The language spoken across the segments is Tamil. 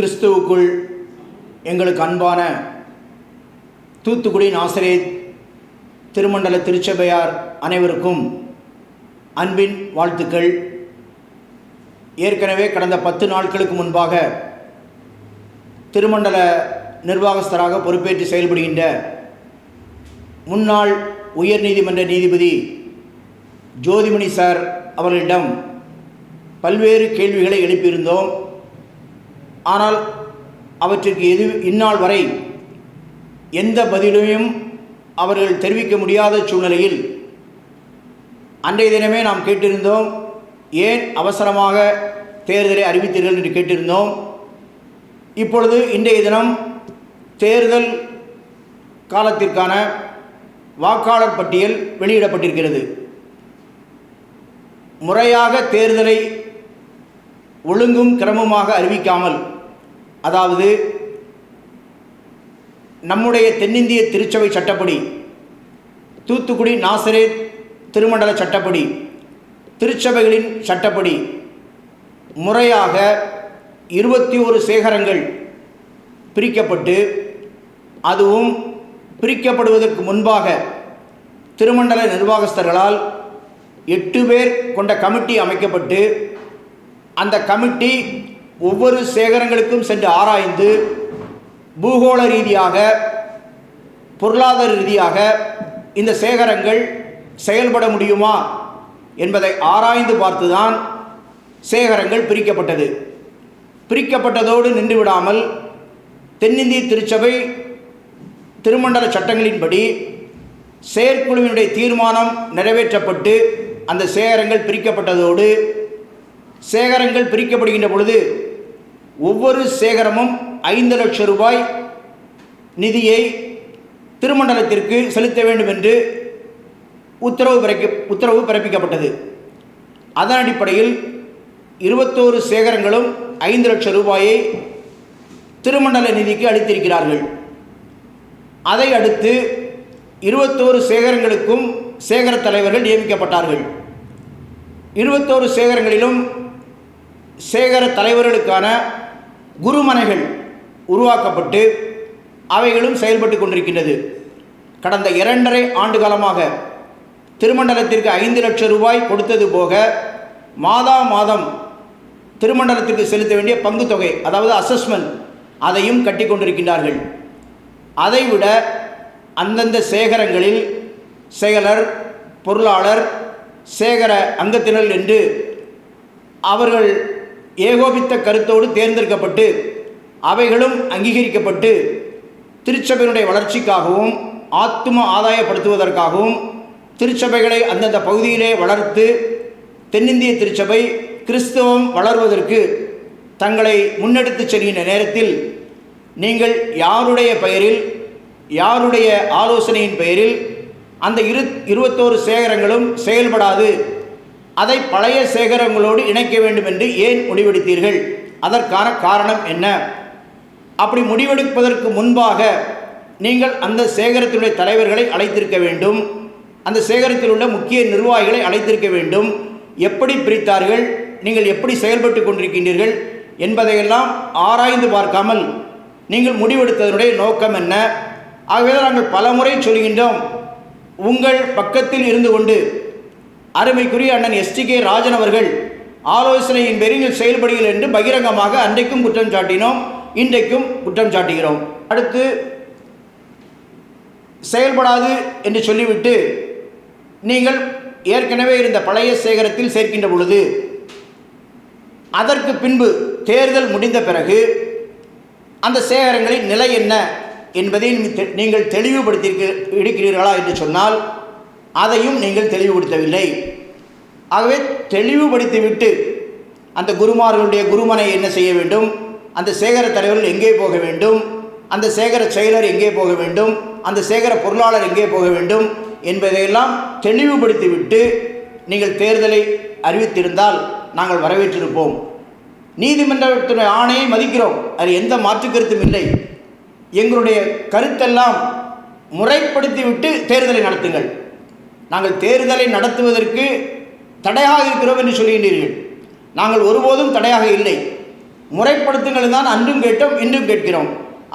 கிறிஸ்துவுக்குள் எங்களுக்கு அன்பான தூத்துக்குடி நாசரே திருமண்டல திருச்சபையார் அனைவருக்கும் அன்பின் வாழ்த்துக்கள். ஏற்கனவே கடந்த பத்து நாட்களுக்கு முன்பாக திருமண்டல நிர்வாகஸ்தராக பொறுப்பேற்று செயல்படுகின்ற முன்னாள் உயர்நீதிமன்ற நீதிபதி ஜோதிமணி சார் அவர்களிடம் பல்வேறு கேள்விகளை எழுப்பியிருந்தோம். ஆனால் அவற்றிற்கு எது இந்நாள் வரை எந்த பதிலையும் அவர்கள் தெரிவிக்க முடியாத சூழ்நிலையில் அன்றைய தினமே நாம் கேட்டிருந்தோம் ஏன் அவசரமாக தேர்தலை அறிவித்தீர்கள் என்று கேட்டிருந்தோம். இப்பொழுது இன்றைய தினம் தேர்தல் காலத்திற்கான வாக்காளர் பட்டியல் வெளியிடப்பட்டிருக்கிறது. முறையாக தேர்தலை ஒழுங்கும் கிரமமாக அறிவிக்காமல் அதாவது நம்முடைய தென்னிந்திய திருச்சபை சட்டப்படி தூத்துக்குடி நாசரே திருமண்டல சட்டப்படி திருச்சபைகளின் சட்டப்படி முறையாக இருபத்தி ஒரு சேகரங்கள் பிரிக்கப்பட்டு அதுவும் பிரிக்கப்படுவதற்கு முன்பாக திருமண்டல நிர்வாகஸ்தர்களால் எட்டு பேர் கொண்ட கமிட்டி அமைக்கப்பட்டு அந்த கமிட்டி ஒவ்வொரு சேகரங்களுக்கும் சென்று ஆராய்ந்து பூகோள ரீதியாக பொருளாதார ரீதியாக இந்த சேகரங்கள் செயல்பட முடியுமா என்பதை ஆராய்ந்து பார்த்துதான் சேகரங்கள் பிரிக்கப்பட்டது. பிரிக்கப்பட்டதோடு நின்று விடாமல் தென்னிந்திய திருச்சபை திருமண்டல சட்டங்களின்படி செயற்குழுவினுடைய தீர்மானம் நிறைவேற்றப்பட்டு அந்த சேகரங்கள் பிரிக்கப்பட்டதோடு சேகரங்கள் பிரிக்கப்படுகின்ற பொழுது ஒவ்வொரு சேகரமும் ஐந்து லட்சம் ரூபாய் நிதியை திருமண்டலத்திற்கு செலுத்த வேண்டும் என்று உத்தரவு பிறக்க உத்தரவு பிறப்பிக்கப்பட்டது. அதன் அடிப்படையில் இருபத்தோரு சேகரங்களும் ஐந்து லட்சம் ரூபாயை திருமண்டல நிதிக்கு அளித்திருக்கிறார்கள். அதை அடுத்து இருபத்தோரு சேகரங்களுக்கும் சேகர தலைவர்கள் நியமிக்கப்பட்டார்கள். இருபத்தோரு சேகரங்களிலும் சேகர தலைவர்களுக்கான குருமனைகள் உருவாக்கப்பட்டு அவைகளும் செயல்பட்டு கொண்டிருக்கின்றது. கடந்த இரண்டரை ஆண்டு காலமாக திருமண்டலத்திற்கு ஐந்து லட்சம் ரூபாய் கொடுத்தது போக மாதா மாதம் திருமண்டலத்திற்கு செலுத்த வேண்டிய பங்கு தொகை அதாவது அசஸ்மெண்ட் அதையும் கட்டி கொண்டிருக்கின்றார்கள். அதைவிட அந்தந்த சேகரங்களில் செயலர் பொருளாளர் சேகர அங்கத்தினர் என்று அவர்கள் ஏகோபித்த கருத்தோடு தேர்ந்தெடுக்கப்பட்டு அவைகளும் அங்கீகரிக்கப்பட்டு திருச்சபையினுடைய வளர்ச்சிக்காகவும் ஆத்தும ஆதாயப்படுத்துவதற்காகவும் திருச்சபைகளை அந்தந்த பகுதியிலே வளர்த்து தென்னிந்திய திருச்சபை கிறிஸ்தவம் வளர்வதற்கு தங்களை முன்னெடுத்துச் செல்கின்ற நேரத்தில் நீங்கள் யாருடைய பெயரில் யாருடைய ஆலோசனையின் பெயரில் அந்த இரு இருபத்தோரு சேகரங்களும் செயல்படாது அதை பழைய சேகரங்களோடு இணைக்க வேண்டும் என்று ஏன் முடிவெடுத்தீர்கள்? அதற்கான காரணம் என்ன? அப்படி முடிவெடுப்பதற்கு முன்பாக நீங்கள் அந்த சேகரத்தினுடைய தலைவர்களை அழைத்திருக்க வேண்டும். அந்த சேகரத்தில் உள்ள முக்கிய நிர்வாகிகளை அழைத்திருக்க வேண்டும். எப்படி பிரித்தார்கள்? நீங்கள் எப்படி செயல்பட்டு கொண்டிருக்கின்றீர்கள்? என்பதையெல்லாம் ஆராய்ந்து பார்க்காமல் நீங்கள் முடிவெடுத்ததனுடைய நோக்கம் என்ன? ஆகவே நாங்கள் பலமுறை சொல்கின்றோம். உங்கள் பக்கத்தில் இருந்து கொண்டு அருமைக்குரிய அண்ணன் எஸ்டி கே ராஜன் அவர்கள் ஆலோசனையின் பேரில் செயல்படுகிறீர்கள் என்று பகிரங்கமாக அன்றைக்கும் குற்றம் சாட்டினோம் இன்றைக்கும் குற்றம் சாட்டுகிறோம். அடுத்து செயல்படாது என்று சொல்லிவிட்டு நீங்கள் ஏற்கனவே இருந்த பழைய சேகரத்தில் சேர்க்கின்ற பொழுது அதற்கு பின்பு தேர்தல் முடிந்த பிறகு அந்த சேகரங்களின் நிலை என்ன என்பதை நீங்கள் தெளிவுபடுத்தி இருக்கிறீர்களா என்று சொன்னால் அதையும் நீங்கள் தெளிவுபடுத்தவில்லை. ஆகவே தெளிவுபடுத்திவிட்டு அந்த குருமார்களுடைய குருமனை என்ன செய்ய வேண்டும்? அந்த சேகர தலைவர்கள் எங்கே போக வேண்டும்? அந்த சேகர செயலர் எங்கே போக வேண்டும்? அந்த சேகர பொருளாளர் எங்கே போக வேண்டும்? என்பதையெல்லாம் தெளிவுபடுத்திவிட்டு நீங்கள் தேர்தலை அறிவித்திருந்தால் நாங்கள் வரவேற்றிருப்போம். நீதிமன்றத்தினுடைய ஆணையை மதிக்கிறோம். அது எந்த மாற்று கருத்தும் இல்லை. எங்களுடைய கருத்தெல்லாம் முறைப்படுத்திவிட்டு தேர்தலை நடத்துங்கள். நாங்கள் தேர்தலை நடத்துவதற்கு தடையாக இருக்கிறோம் என்று சொல்கின்றீர்கள். நாங்கள் ஒருபோதும் தடையாக இல்லை. முறைப்படுத்துங்கள் தான் அன்றும் கேட்டோம் இன்றும் கேட்கிறோம்.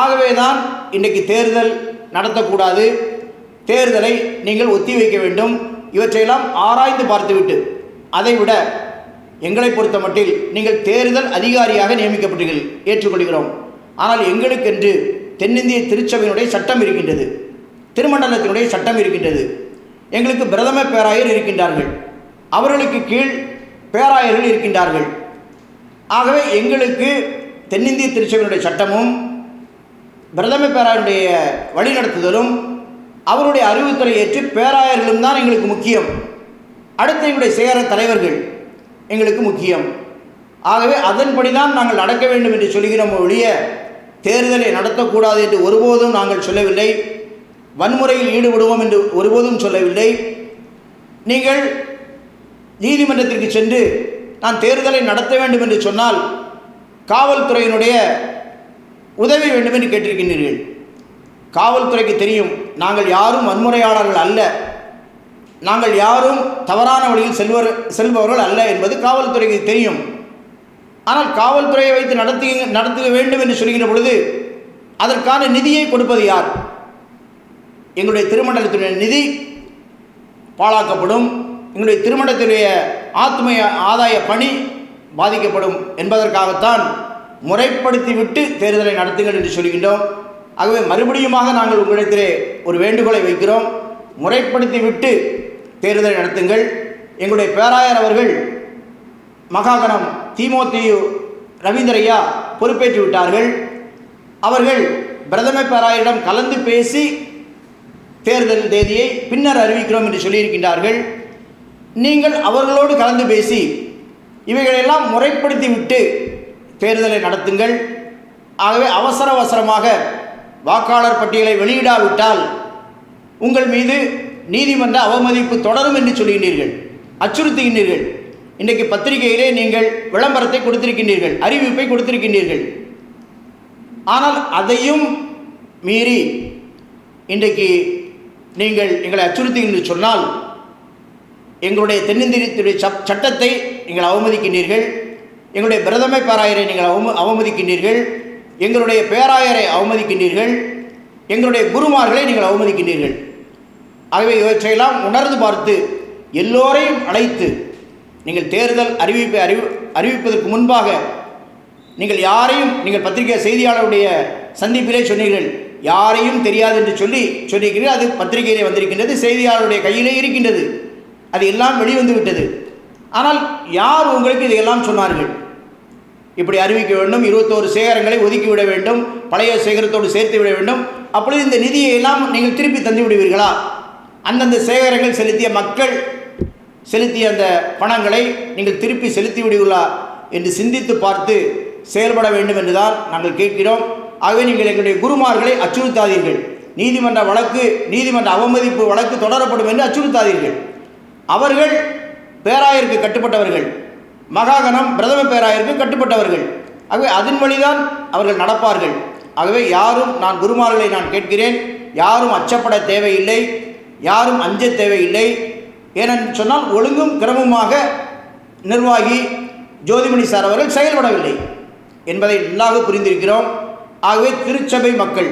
ஆகவே தான் இன்றைக்கு தேர்தல் நடத்தக்கூடாது. தேர்தலை நீங்கள் ஒத்தி வைக்க வேண்டும். இவற்றையெல்லாம் ஆராய்ந்து பார்த்துவிட்டு அதைவிட எங்களை பொறுத்த மட்டில் நீங்கள் தேர்தல் அதிகாரியாக நியமிக்கப்பட்டீர்கள் ஏற்றுக்கொள்கிறோம். ஆனால் எங்களுக்கென்று தென்னிந்திய திருச்சபையினுடைய சட்டம் இருக்கின்றது திருமண்டலத்தினுடைய சட்டம் இருக்கின்றது. எங்களுக்கு பிரதம பேராயர் இருக்கின்றார்கள். அவர்களுக்கு கீழ் பேராயர்கள் இருக்கின்றார்கள். ஆகவே எங்களுக்கு தென்னிந்திய திருச்சபையினுடைய சட்டமும் பிரதம பேராயருடைய வழிநடத்துதலும் அவருடைய அறிவுத்துறை ஏற்று பேராயர்களும் தான் எங்களுக்கு முக்கியம். அடுத்து எங்களுடைய சேர தலைவர்கள் எங்களுக்கு முக்கியம். ஆகவே அதன்படி தான் நாங்கள் நடக்க வேண்டும் என்று சொல்கிறோம் ஒழிய தேர்தலை நடத்தக்கூடாது என்று ஒருபோதும் நாங்கள் சொல்லவில்லை. வன்முறையில் ஈடுபடுவோம் என்று ஒருபோதும் சொல்லவில்லை. நீங்கள் நீதிமன்றத்திற்கு சென்று நான் தேர்தலை நடத்த வேண்டும் என்று சொன்னால் காவல்துறையினுடைய உதவி வேண்டும் என்று கேட்டிருக்கின்றீர்கள். காவல்துறைக்கு தெரியும் நாங்கள் யாரும் வன்முறையாளர்கள் அல்ல. நாங்கள் யாரும் தவறான வழியில் செல்வர் செல்பவர்கள் அல்ல என்பது காவல்துறைக்கு தெரியும். ஆனால் காவல்துறையை வைத்து நடத்தி நடத்த வேண்டும் என்று சொல்கிற பொழுது அதற்கான நிதியை கொடுப்பது யார்? எங்களுடைய திருமண்டலத்தினுடைய நிதி பாழாக்கப்படும். எங்களுடைய திருமணத்தினுடைய ஆத்மய ஆதாய பணி பாதிக்கப்படும் என்பதற்காகத்தான் முறைப்படுத்திவிட்டு தேர்தலை நடத்துங்கள் என்று சொல்கின்றோம். ஆகவே மறுபடியுமாக நாங்கள் உங்களிடத்திலே ஒரு வேண்டுகோளை வைக்கிறோம். முறைப்படுத்திவிட்டு தேர்தலை நடத்துங்கள். எங்களுடைய பேராயர் அவர்கள் மகாகணம் திமுத்தியு ரவீந்திரையா பொறுப்பேற்று விட்டார்கள் அவர்கள் பிரதம பேராயரிடம் கலந்து பேசி தேர்தல் தேதியை பின்னர் அறிவிக்கிறோம் என்று சொல்லியிருக்கின்றார்கள். நீங்கள் அவர்களோடு கலந்து பேசி இவைகளெல்லாம் முறைப்படுத்தி விட்டு தேர்தலை நடத்துங்கள். ஆகவே அவசர அவசரமாக வாக்காளர் பட்டியலை வெளியிடாவிட்டால் உங்கள் மீது நீதிமன்ற அவமதிப்பு தொடரும் என்று சொல்கின்றீர்கள் அச்சுறுத்துகின்றீர்கள். இன்றைக்கு பத்திரிகையிலே நீங்கள் விளம்பரத்தை கொடுத்திருக்கின்றீர்கள் அறிவிப்பை கொடுத்திருக்கின்றீர்கள். ஆனால் அதையும் மீறி இன்றைக்கு நீங்கள் எங்களை அச்சுறுத்தீங்கன்னு சொன்னால் எங்களுடைய தென்னிந்தியத்துடைய சப் சட்டத்தை நீங்கள் அவமதிக்கின்றீர்கள் எங்களுடைய பிரதமை பேராயரை நீங்கள் அவம அவமதிக்கின்றீர்கள் எங்களுடைய பேராயரை அவமதிக்கின்றீர்கள் எங்களுடைய குருமார்களை நீங்கள் அவமதிக்கின்றீர்கள். ஆகவே இவற்றையெல்லாம் உணர்ந்து பார்த்து எல்லோரையும் அழைத்து நீங்கள் தேர்தல் அறிவிப்பை அறிவி அறிவிப்பதற்கு முன்பாக நீங்கள் யாரையும் நீங்கள் பத்திரிகை செய்தியாளருடைய சந்திப்பிலே சொன்னீர்கள். யாரையும் தெரியாது என்று சொல்லி சொல்லியிருக்கிறீர்கள். அது பத்திரிகையிலே வந்திருக்கின்றது செய்தியாளருடைய கையிலே இருக்கின்றது. அது எல்லாம் வெளிவந்து விட்டது. ஆனால் யார் உங்களுக்கு இதையெல்லாம் சொன்னார்கள்? இப்படி அறிவிக்க வேண்டும் இருபத்தோரு சேகரங்களை ஒதுக்கிவிட வேண்டும் பழைய சேகரத்தோடு சேர்த்து விட வேண்டும். அப்பொழுது இந்த நிதியை எல்லாம் நீங்கள் திருப்பி தந்து விடுவீர்களா? அந்தந்த சேகரங்கள் செலுத்திய மக்கள் செலுத்திய அந்த பணங்களை நீங்கள் திருப்பி செலுத்தி விடுவீர்களா? என்று சிந்தித்து பார்த்து செயல்பட வேண்டும் என்றுதான் நாங்கள் கேட்கிறோம். ஆகவே நீங்கள் எங்களுடைய குருமார்களை அச்சுறுத்தாதீர்கள். நீதிமன்ற வழக்கு நீதிமன்ற அவமதிப்பு வழக்கு தொடரப்படும் என்று அச்சுறுத்தாதீர்கள். அவர்கள் பேராயருக்கு கட்டுப்பட்டவர்கள். மகாகணம் பிரதம பேராயருக்கு கட்டுப்பட்டவர்கள். ஆகவே அதன் வழிதான் அவர்கள் நடப்பார்கள். ஆகவே யாரும் நான் குருமார்களை நான் கேட்கிறேன். யாரும் அச்சப்பட தேவையில்லை. யாரும் அஞ்ச தேவையில்லை. ஏனென்று சொன்னால் ஒழுங்கும் கிரமமாக நிர்வாகி ஜோதிமணி சார் அவர்கள் செயல்படவில்லை என்பதை நன்றாக புரிந்திருக்கிறோம். ஆகவே திருச்சபை மக்கள்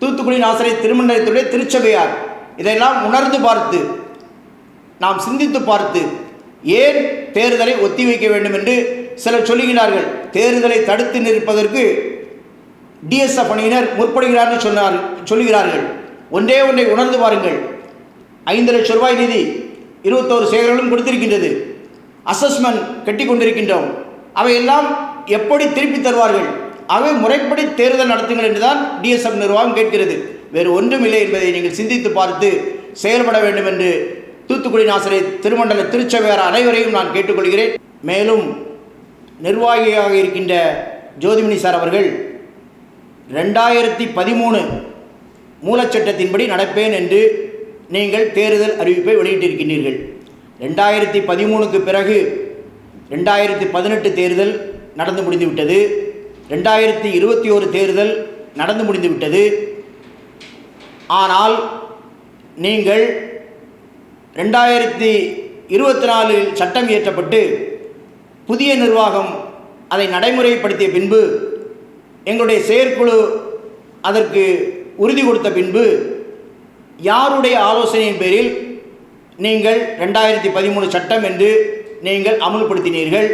தூத்துக்குடி நாசரை திருமண்டலத்துடைய திருச்சபையார் இதையெல்லாம் உணர்ந்து பார்த்து நாம் சிந்தித்து பார்த்து ஏன் தேர்தலை ஒத்திவைக்க வேண்டும் என்று சிலர் சொல்லுகிறார்கள் தேர்தலை தடுத்து நிற்பதற்கு டிஎஸ்எஃப் அணியினர் முற்படுகிறார்கள் சொன்னார் சொல்லுகிறார்கள். ஒன்றே ஒன்றை உணர்ந்து பாருங்கள். ஐந்து லட்சம் ரூபாய் நிதி இருபத்தோரு சேகர்களும் கொடுத்திருக்கின்றது. அசஸ்மெண்ட் கட்டி கொண்டிருக்கின்றோம் அவையெல்லாம் எப்படி திருப்பி தருவார்கள்? ஆகவே முறைப்படி தேர்தல் நடத்துங்கள் என்றுதான் டிஎஸ்எம் நிர்வாகம் கேட்கிறது. வேறு ஒன்றும் இல்லை என்பதை நீங்கள் சிந்தித்து பார்த்து செயல்பட வேண்டும் என்று தூத்துக்குடி நாசரை திருமண்டல திருச்சபையார் அனைவரையும் நான் கேட்டுக்கொள்கிறேன். மேலும் நிர்வாகியாக இருக்கின்ற ஜோதிமணி சார் அவர்கள் ரெண்டாயிரத்தி பதிமூணு மூலச்சட்டத்தின்படி நடப்பேன் என்று நீங்கள் தேர்தல் அறிவிப்பை வெளியிட்டிருக்கின்றீர்கள். ரெண்டாயிரத்தி பதிமூணுக்கு பிறகு ரெண்டாயிரத்தி பதினெட்டு தேர்தல் நடந்து முடிந்துவிட்டது. ரெண்டாயிரத்தி இருபத்தி ஓரு தேர்தல் நடந்து முடிந்துவிட்டது. ஆனால் நீங்கள் ரெண்டாயிரத்தி இருபத்தி நாலில் சட்டம் இயற்றப்பட்டு புதிய நிர்வாகம் அதை நடைமுறைப்படுத்திய பின்பு எங்களுடைய செயற்குழு அதற்கு உறுதி கொடுத்த பின்பு யாருடைய ஆலோசனையின் பேரில் நீங்கள் ரெண்டாயிரத்தி பதிமூணு சட்டம் என்று நீங்கள் அமுல்படுத்தினீர்கள்.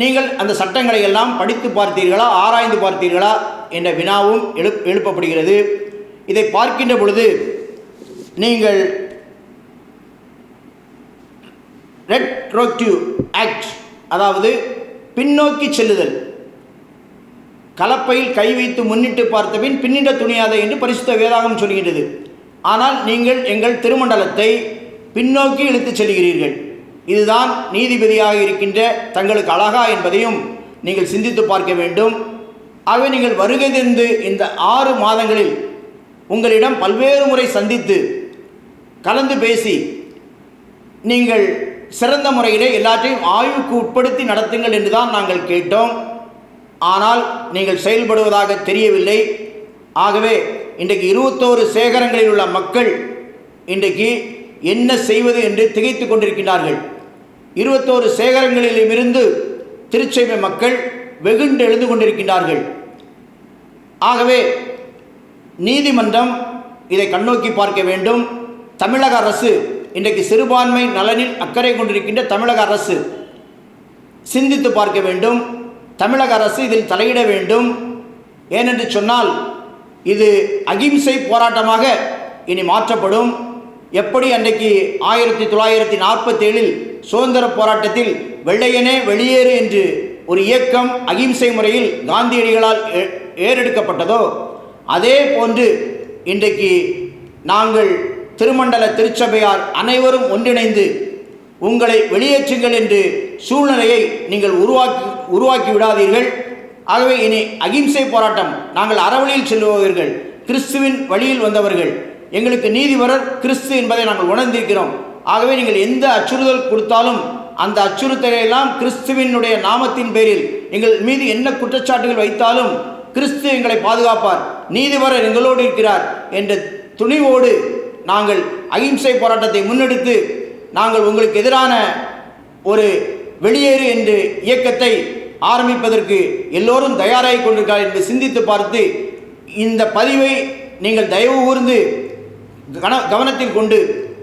நீங்கள் அந்த சட்டங்களை எல்லாம் படித்து பார்த்தீர்களா ஆராய்ந்து பார்த்தீர்களா என்ற வினாவும் எழு எழுப்பப்படுகிறது. இதை பார்க்கின்ற பொழுது நீங்கள் ரெட்ரோக்டிவ் ஆக்ட் அதாவது பின்னோக்கி செல்லுதல். கலப்பையில் கை வைத்து முன்னிட்டு பார்த்த பின் பின்னிட துணியாத என்று பரிசுத்த வேதாகம் சொல்கின்றது. ஆனால் நீங்கள் எங்கள் திருமண்டலத்தை பின்னோக்கி இழுத்துச் செல்கிறீர்கள். இதுதான் நீதிபதியாக இருக்கின்ற தங்களுக்கு அழகா என்பதையும் நீங்கள் சிந்தித்து பார்க்க வேண்டும். ஆகவே நீங்கள் வருகை தந்து இந்த ஆறு மாதங்களில் உங்களிடம் பல்வேறு முறை சந்தித்து கலந்து பேசி நீங்கள் சிறந்த முறையிலே எல்லாற்றையும் ஆய்வுக்கு உட்படுத்தி நடத்துங்கள் என்று தான் நாங்கள் கேட்டோம். ஆனால் நீங்கள் செயல்படுவதாக தெரியவில்லை. ஆகவே இன்றைக்கு இருபத்தோரு சேகரங்களில் உள்ள மக்கள் இன்றைக்கு என்ன செய்வது என்று திகைத்து கொண்டிருக்கிறார்கள் இருபத்தோரு சேகரங்களிலுமிருந்து திருச்செய்மை மக்கள் வெகுண்டு எழுந்து கொண்டிருக்கின்றார்கள். ஆகவே நீதிமன்றம் இதை கண்ணோக்கி பார்க்க வேண்டும். தமிழக அரசு இன்றைக்கு சிறுபான்மை நலனில் அக்கறை கொண்டிருக்கின்ற தமிழக அரசு. சிந்தித்து பார்க்க வேண்டும். தமிழக அரசு இதில் தலையிட வேண்டும். ஏனென்று சொன்னால் இது அகிம்சை போராட்டமாக இனி மாற்றப்படும். எப்படி அன்றைக்கு ஆயிரத்தி தொள்ளாயிரத்தி நாற்பத்தேழில் சுதந்திர போராட்டத்தில் வெள்ளையனே வெளியேறு என்று ஒரு இயக்கம் அகிம்சை முறையில் காந்தியடிகளால் ஏ- ஏறெடுக்கப்பட்டதோ அதே போன்று இன்றைக்கு நாங்கள் திருமண்டல திருச்சபையார் அனைவரும் ஒன்றிணைந்து உங்களை வெளியேற்றுங்கள் என்று சூழ்நிலையை நீங்கள் உருவாக்கி உருவாக்கி விடாதீர்கள். ஆகவே இனி அகிம்சை போராட்டம் நாங்கள் அறவழியில் செல்பவர்கள் கிறிஸ்துவின் வழியில் வந்தவர்கள். எங்களுக்கு நீதிபரர் கிறிஸ்து என்பதை நாங்கள் உணர்ந்திருக்கிறோம். ஆகவே நீங்கள் எந்த அச்சுறுத்தல் கொடுத்தாலும் அந்த அச்சுறுத்தலையெல்லாம் கிறிஸ்துவினுடைய நாமத்தின் பேரில் எங்கள் மீது என்ன குற்றச்சாட்டுகள் வைத்தாலும் கிறிஸ்து எங்களை பாதுகாப்பார். நீதிபரர் எங்களோடு இருக்கிறார் என்ற துணிவோடு நாங்கள் அகிம்சை போராட்டத்தை முன்னெடுத்து நாங்கள் உங்களுக்கு எதிரான ஒரு வெளியேறு என்று இயக்கத்தை ஆரம்பிப்பதற்கு எல்லோரும் தயாராகி கொண்டிருக்கிறார் என்று சிந்தித்து பார்த்து இந்த பதிவை நீங்கள் தயவு கூர்ந்து கன கவனத்தில் கொண்டு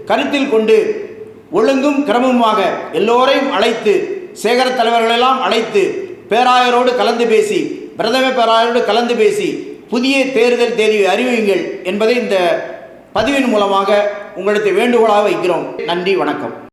கருத்தில் கொண்டு ஒழுங்கும் கிரமமாக எல்லோரையும் அழைத்து சேகர தலைவர்களெல்லாம் அழைத்து பேராயரோடு கலந்து பேசி பிரதம பேராயரோடு கலந்து பேசி புதிய தேர்தல் தேதியை அறிவியுங்கள் என்பதை இந்த பதிவின் மூலமாக உங்களுக்கு வேண்டுகோளாக வைக்கிறோம். நன்றி வணக்கம்.